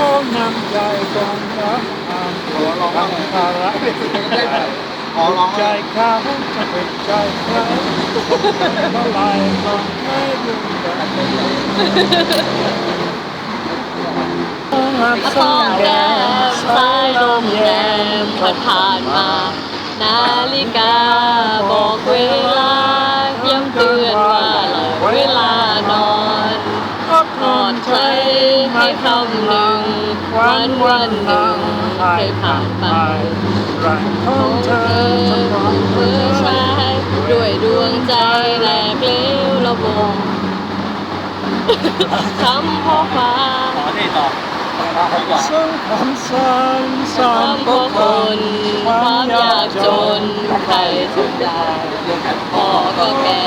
ของน้ำใจของรักอามตัวร้องภาระขอร้องใจเขาจะเป็นใจใครเมื่อไรก็ไม่รู้กันสองแก้มสายลมแยมผ่านผ่านมา นาฬิกา ทอดใจให้คำหนึ่งวันวันหนึ่งเคยผ่านไปรักขขอองงเธเธออจะปล่อยเมื่อชายด้วยดวงใจแหลกเลี้ยวระบงคำพ่อฟ้าขอที่ต่อขอก่อนซึ่งคำสั่งสอนคำพ่อคนความยากจนใครจะได้พ่อก็แก่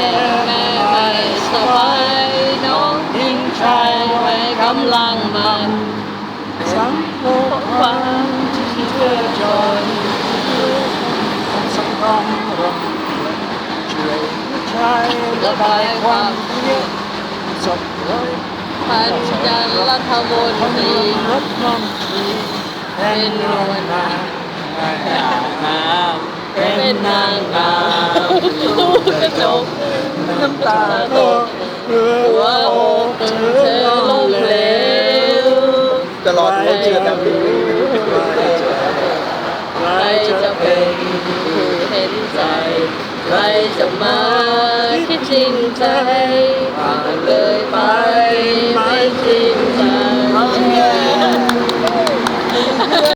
แม่ไม่สบาย ว้กำลังมันสังคมความที่เธอจนสังคมรวมช่วยใจระบายควำจะรอดูว่าเชื่อแบบนี้ใครจะเป็นเห็นใจใครจะมาคิดจริงใจ